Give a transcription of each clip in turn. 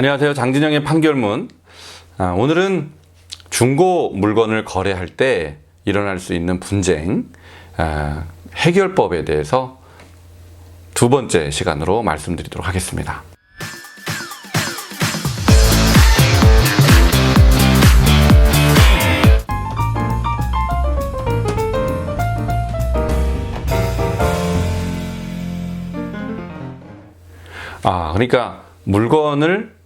안녕하세요. 장진영의 판결문. 아, 오늘은 중고 물건을 거래할 때 일어날 수 있는 분쟁 아, 해결법에 대해서 두 번째 시간으로 말씀드리도록 하겠습니다. 아, 그러니까 물건을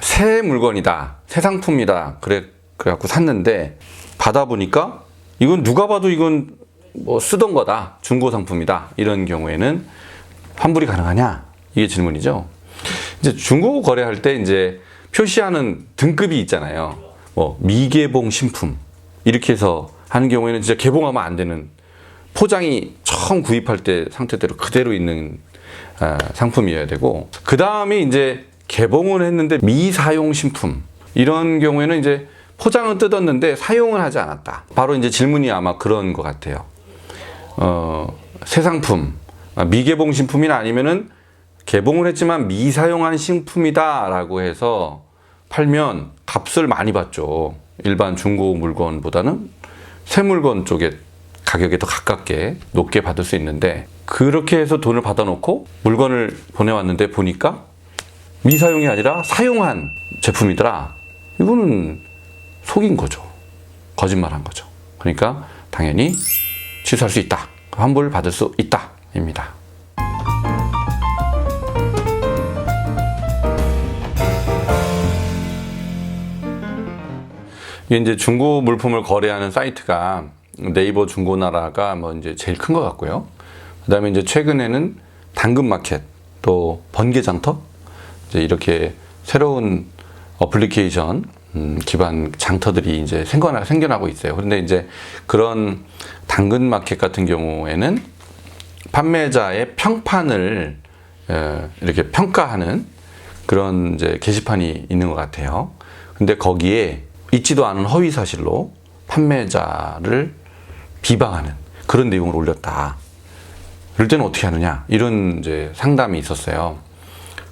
새 물건이다, 새 상품이다. 그래 그래갖고 샀는데 받아보니까 이건 누가 봐도 이건 뭐 쓰던 거다, 중고 상품이다. 이런 경우에는 환불이 가능하냐? 이게 질문이죠. 이제 중고 거래할 때 이제 표시하는 등급이 있잖아요. 뭐 미개봉 신품 이렇게 해서 하는 경우에는 진짜 개봉하면 안 되는 포장이 처음 구입할 때 상태대로 그대로 있는 아, 상품이어야 되고 그 다음에 이제 개봉을 했는데 미사용 신품 이런 경우에는 이제 포장은 뜯었는데 사용을 하지 않았다. 바로 이제 질문이 아마 그런 것 같아요. 어, 새 상품 아, 미개봉 신품이나 아니면은 개봉을 했지만 미사용한 신품이다라고 해서 팔면 값을 많이 받죠. 일반 중고 물건보다는 새 물건 쪽에 가격에 더 가깝게 높게 받을 수 있는데 그렇게 해서 돈을 받아놓고 물건을 보내왔는데 보니까 미사용이 아니라 사용한 제품이더라. 이거는 속인 거죠. 거짓말한 거죠. 그러니까 당연히 취소할 수 있다. 환불 받을 수 있다. 입니다. 이게 이제 중고 물품을 거래하는 사이트가 네이버 중고나라가 뭐 이제 제일 큰 것 같고요. 그 다음에 이제 최근에는 당근마켓 또 번개장터 이렇게 새로운 어플리케이션 음, 기반 장터들이 이제 생겨나, 생겨나고 있어요. 그런데 이제 그런 당근 마켓 같은 경우에는 판매자의 평판을 에, 이렇게 평가하는 그런 이제 게시판이 있는 것 같아요. 근데 거기에 있지도 않은 허위 사실로 판매자를 비방하는 그런 내용을 올렸다. 이럴 때는 어떻게 하느냐 이런 이제 상담이 있었어요.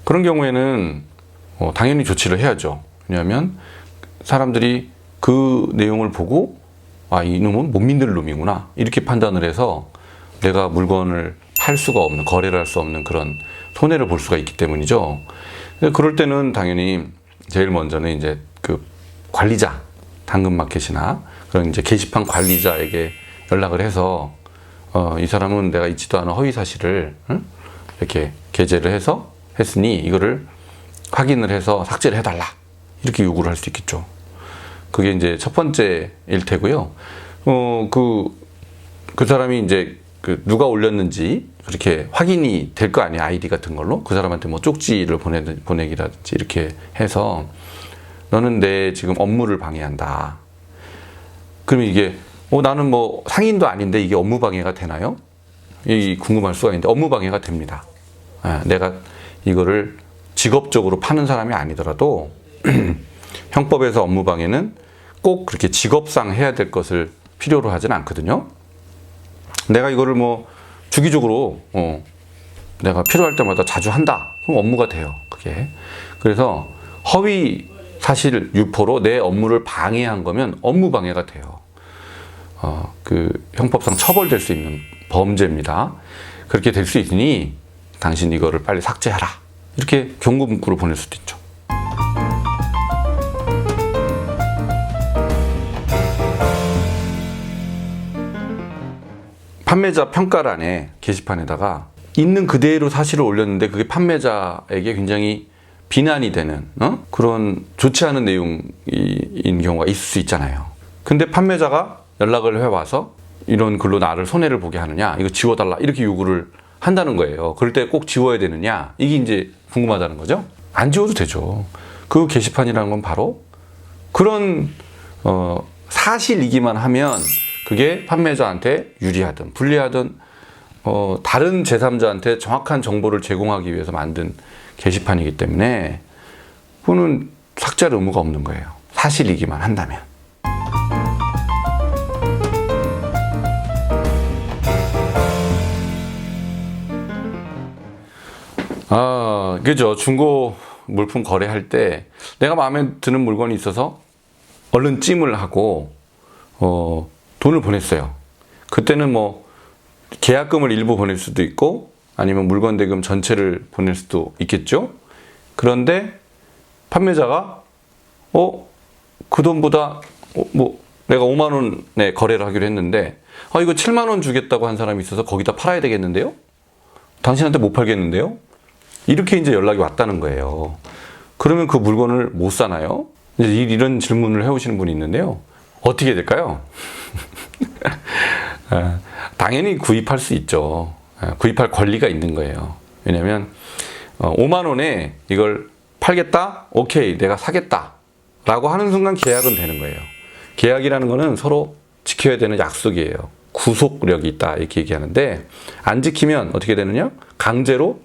그런 경우에는 어, 당연히 조치를 해야죠. 왜냐하면 사람들이 그 내용을 보고 아 이놈은 못 믿을 놈이구나 이렇게 판단을 해서 내가 물건을 팔 수가 없는 거래를 할 수 없는 그런 손해를 볼 수가 있기 때문이죠. 그럴 때는 당연히 제일 먼저는 이제 그 관리자 당근마켓이나 그런 이제 게시판 관리자에게 연락을 해서 어, 이 사람은 내가 있지도 않은 허위 사실을 응? 이렇게 게재를 해서 했으니 이거를 확인을 해서 삭제를 해달라 이렇게 요구를 할 수 있겠죠. 그게 이제 첫 번째 일 테고요. 어, 그, 그 사람이 이제 그 누가 올렸는지 그렇게 확인이 될 거 아니에요. 아이디 같은 걸로. 그 사람한테 뭐 쪽지를 보내, 보내기라든지 이렇게 해서 너는 내 지금 업무를 방해한다. 그러면 이게 어, 나는 뭐 상인도 아닌데 이게 업무 방해가 되나요? 이 궁금할 수가 있는데 업무 방해가 됩니다. 아, 내가 이거를 직업적으로 파는 사람이 아니더라도 형법에서 업무 방해는 꼭 그렇게 직업상 해야 될 것을 필요로 하진 않거든요. 내가 이거를 뭐 주기적으로 어, 내가 필요할 때마다 자주 한다. 그럼 업무가 돼요. 그게. 그래서 허위 사실 유포로 내 업무를 방해한 거면 업무 방해가 돼요. 어, 그 형법상 처벌될 수 있는 범죄입니다. 그렇게 될 수 있으니 당신 이거를 빨리 삭제하라. 이렇게 경고 문구를 보낼 수도 있죠. 판매자 평가란에 게시판에다가 있는 그대로 사실을 올렸는데 그게 판매자에게 굉장히 비난이 되는 어? 그런 좋지 않은 내용인 경우가 있을 수 있잖아요. 근데 판매자가 연락을 해와서 이런 글로 나를 손해를 보게 하느냐 이거 지워달라 이렇게 요구를 한다는 거예요. 그럴 때 꼭 지워야 되느냐 이게 이제 궁금하다는 거죠. 안 지워도 되죠. 그 게시판이라는 건 바로 그런 어, 사실이기만 하면 그게 판매자한테 유리하든 불리하든 어, 다른 제3자한테 정확한 정보를 제공하기 위해서 만든 게시판이기 때문에 그거는 삭제할 의무가 없는 거예요. 사실이기만 한다면. 아, 그죠. 중고 물품 거래할 때 내가 마음에 드는 물건이 있어서 얼른 찜을 하고 어, 돈을 보냈어요. 그때는 뭐 계약금을 일부 보낼 수도 있고 아니면 물건 대금 전체를 보낼 수도 있겠죠. 그런데 판매자가 어, 그 돈보다 어, 뭐 내가 5만 원에 거래를 하기로 했는데 아 이거 7만 원 주겠다고 한 사람이 있어서 거기다 팔아야 되겠는데요? 당신한테 못 팔겠는데요? 이렇게 이제 연락이 왔다는 거예요. 그러면 그 물건을 못 사나요? 이런 질문을 해오시는 분이 있는데요. 어떻게 될까요? 아, 당연히 구입할 수 있죠. 아, 구입할 권리가 있는 거예요. 왜냐하면 어, 5만 원에 이걸 팔겠다? 오케이, 내가 사겠다. 라고 하는 순간 계약은 되는 거예요. 계약이라는 거는 서로 지켜야 되는 약속이에요. 구속력이 있다. 이렇게 얘기하는데, 안 지키면 어떻게 되느냐? 강제로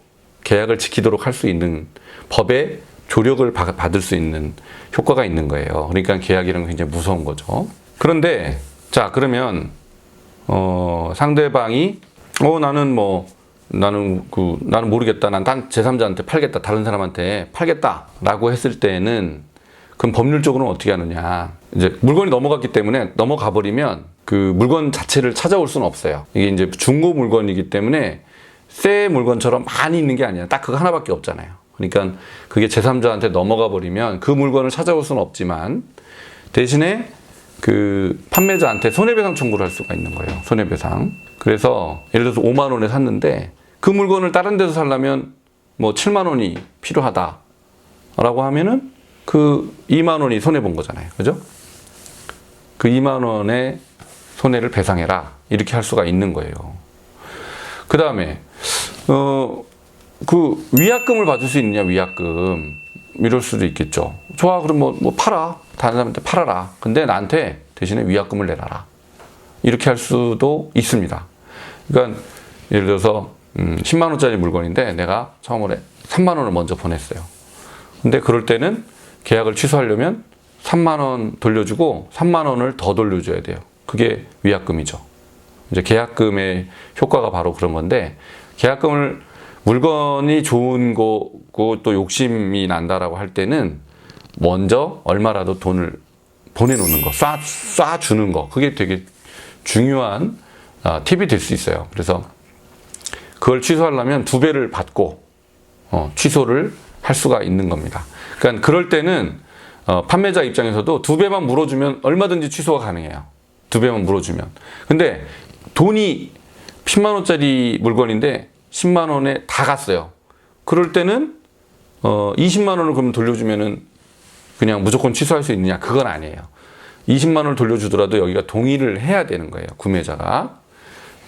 계약을 지키도록 할 수 있는 법의 조력을 받- 받을 수 있는 효과가 있는 거예요. 그러니까 계약이라는 건 굉장히 무서운 거죠. 그런데, 자, 그러면, 어, 상대방이, 어, 나는 뭐, 나는 그, 나는 모르겠다. 난 딴 제3자한테 팔겠다. 다른 사람한테 팔겠다. 라고 했을 때는, 그럼 법률적으로는 어떻게 하느냐. 이제 물건이 넘어갔기 때문에 넘어가 버리면 그 물건 자체를 찾아올 수는 없어요. 이게 이제 중고 물건이기 때문에 새 물건처럼 많이 있는 게 아니라 딱 그거 하나밖에 없잖아요. 그러니까 그게 제3자한테 넘어가 버리면 그 물건을 찾아올 수는 없지만 대신에 그 판매자한테 손해배상 청구를 할 수가 있는 거예요. 손해배상. 그래서 예를 들어서 5만 원에 샀는데 그 물건을 다른 데서 살려면 뭐 7만 원이 필요하다. 라고 하면은 그 2만 원이 손해 본 거잖아요. 그죠? 그 2만 원의 손해를 배상해라. 이렇게 할 수가 있는 거예요. 그 다음에, 어, 그 위약금을 받을 수 있느냐, 위약금. 이럴 수도 있겠죠. 좋아, 그럼 뭐, 뭐 팔아. 다른 사람한테 팔아라. 근데 나한테 대신에 위약금을 내라라. 이렇게 할 수도 있습니다. 그러니까 예를 들어서 음, 10만 원짜리 물건인데 내가 처음에 3만 원을 먼저 보냈어요. 근데 그럴 때는 계약을 취소하려면 3만 원 돌려주고 3만 원을 더 돌려줘야 돼요. 그게 위약금이죠. 이제 계약금의 효과가 바로 그런 건데 계약금을 물건이 좋은 거고 또 욕심이 난다라고 할 때는 먼저 얼마라도 돈을 보내놓는 거, 쏴, 쏴주는 거. 그게 되게 중요한 아, 팁이 될 수 있어요. 그래서 그걸 취소하려면 두 배를 받고 어, 취소를 할 수가 있는 겁니다. 그러니까 그럴 때는 어, 판매자 입장에서도 두 배만 물어주면 얼마든지 취소가 가능해요. 두 배만 물어주면. 근데 돈이 10만 원짜리 물건인데 10만 원에 다 갔어요. 그럴 때는 어, 20만 원을 그럼 돌려주면은 그냥 무조건 취소할 수 있느냐? 그건 아니에요. 20만 원을 돌려주더라도 여기가 동의를 해야 되는 거예요. 구매자가.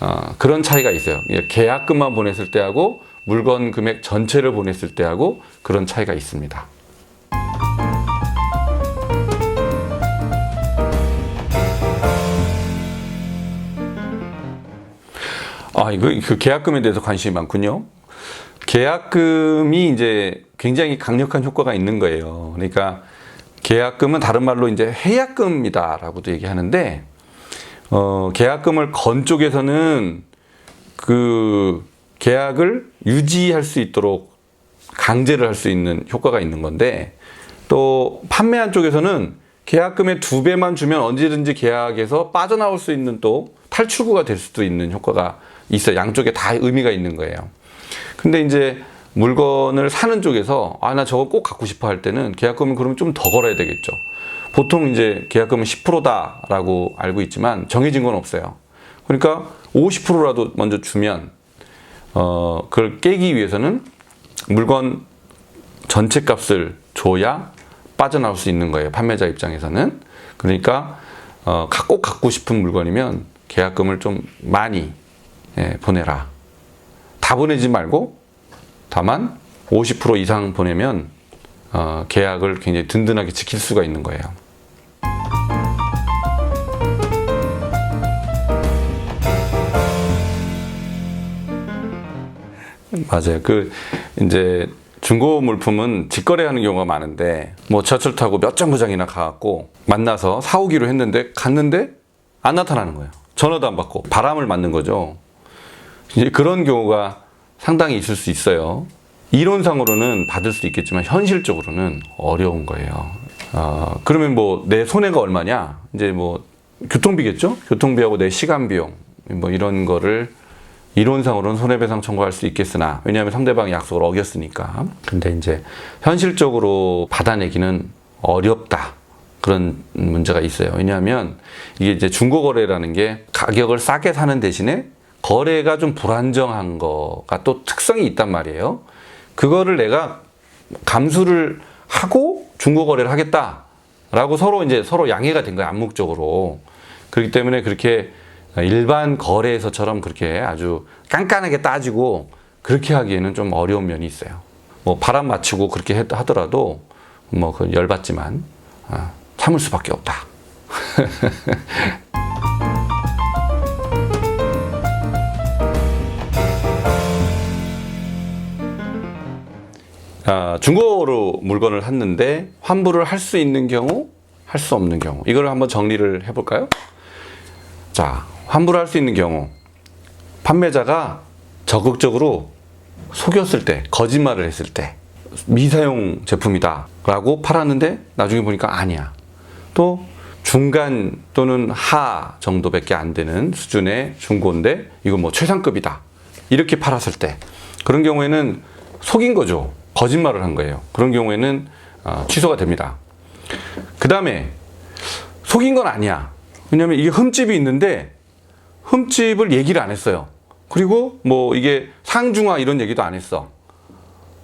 어, 그런 차이가 있어요. 예, 계약금만 보냈을 때하고 물건 금액 전체를 보냈을 때하고 그런 차이가 있습니다. 아, 이거 그 계약금에 대해서 관심이 많군요. 계약금이 이제 굉장히 강력한 효과가 있는 거예요. 그러니까 계약금은 다른 말로 이제 해약금이다라고도 얘기하는데 어, 계약금을 건 쪽에서는 그 계약을 유지할 수 있도록 강제를 할 수 있는 효과가 있는 건데 또 판매한 쪽에서는 계약금의 두 배만 주면 언제든지 계약에서 빠져나올 수 있는 또 탈출구가 될 수도 있는 효과가 있어요. 양쪽에 다 의미가 있는 거예요. 근데 이제 물건을 사는 쪽에서 아 나 저거 꼭 갖고 싶어 할 때는 계약금을 그러면 좀 더 걸어야 되겠죠. 보통 이제 계약금은 10%다라고 알고 있지만 정해진 건 없어요. 그러니까 50%라도 먼저 주면 어 그걸 깨기 위해서는 물건 전체 값을 줘야 빠져나올 수 있는 거예요. 판매자 입장에서는. 그러니까 어, 가- 꼭 갖고 싶은 물건이면 계약금을 좀 많이 예, 보내라. 다 보내지 말고 다만 50% 이상 보내면 어, 계약을 굉장히 든든하게 지킬 수가 있는 거예요. 맞아요. 그 이제 중고 물품은 직거래하는 경우가 많은데 뭐 지하철 타고 몇 정거장이나 가갖고 만나서 사오기로 했는데 갔는데 안 나타나는 거예요. 전화도 안 받고 바람을 맞는 거죠. 이제 그런 경우가 상당히 있을 수 있어요. 이론상으로는 받을 수 있겠지만 현실적으로는 어려운 거예요. 어, 그러면 뭐 내 손해가 얼마냐? 이제 뭐 교통비겠죠? 교통비하고 내 시간 비용 뭐 이런 거를 이론상으로는 손해배상 청구할 수 있겠으나 왜냐하면 상대방이 약속을 어겼으니까. 근데 이제 현실적으로 받아내기는 어렵다. 그런 문제가 있어요. 왜냐하면 이게 이제 중고거래라는 게 가격을 싸게 사는 대신에 거래가 좀 불안정한 거가 또 특성이 있단 말이에요. 그거를 내가 감수를 하고 중고거래를 하겠다라고 서로 이제 서로 양해가 된 거예요. 암묵적으로. 그렇기 때문에 그렇게 일반 거래에서처럼 그렇게 아주 깐깐하게 따지고 그렇게 하기에는 좀 어려운 면이 있어요. 뭐 바람 맞추고 그렇게 했- 하더라도 뭐 그 열받지만 아, 참을 수밖에 없다. 아, 중고로 물건을 샀는데 환불을 할 수 있는 경우, 할 수 없는 경우. 이걸 한번 정리를 해볼까요? 자, 환불할 수 있는 경우. 판매자가 적극적으로 속였을 때, 거짓말을 했을 때, 미사용 제품이다. 라고 팔았는데, 나중에 보니까 아니야. 또, 중간 또는 하 정도밖에 안 되는 수준의 중고인데, 이건 뭐 최상급이다. 이렇게 팔았을 때, 그런 경우에는 속인 거죠. 거짓말을 한 거예요. 그런 경우에는 어, 취소가 됩니다. 그 다음에 속인 건 아니야. 왜냐면 이게 흠집이 있는데 흠집을 얘기를 안 했어요. 그리고 뭐 이게 상중하 이런 얘기도 안 했어.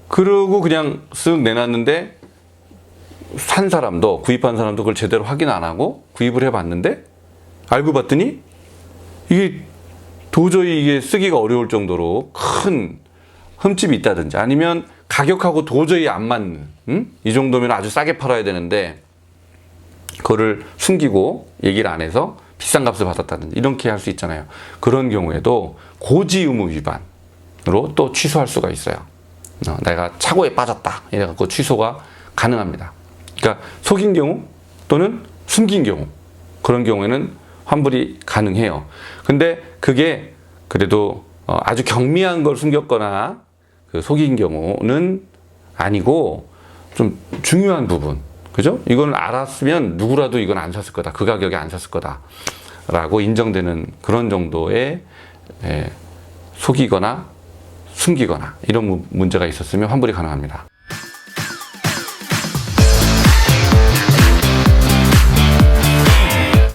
그러고 그냥 쓱 내놨는데 산 사람도 구입한 사람도 그걸 제대로 확인 안 하고 구입을 해봤는데 알고 봤더니 이게 도저히 이게 쓰기가 어려울 정도로 큰 흠집이 있다든지 아니면 가격하고 도저히 안 맞는 음? 이 정도면 아주 싸게 팔아야 되는데 그거를 숨기고 얘기를 안 해서 비싼 값을 받았다든지 이렇게 할 수 있잖아요. 그런 경우에도 고지 의무 위반으로 또 취소할 수가 있어요. 어, 내가 착오에 빠졌다 이래갖고 취소가 가능합니다. 그러니까 속인 경우 또는 숨긴 경우 그런 경우에는 환불이 가능해요. 근데 그게 그래도 어, 아주 경미한 걸 숨겼거나 그 속인 경우는 아니고 좀 중요한 부분. 그죠? 이걸 알았으면 누구라도 이건 안 샀을 거다. 그 가격에 안 샀을 거다. 라고 인정되는 그런 정도의 에, 속이거나 숨기거나 이런 무- 문제가 있었으면 환불이 가능합니다.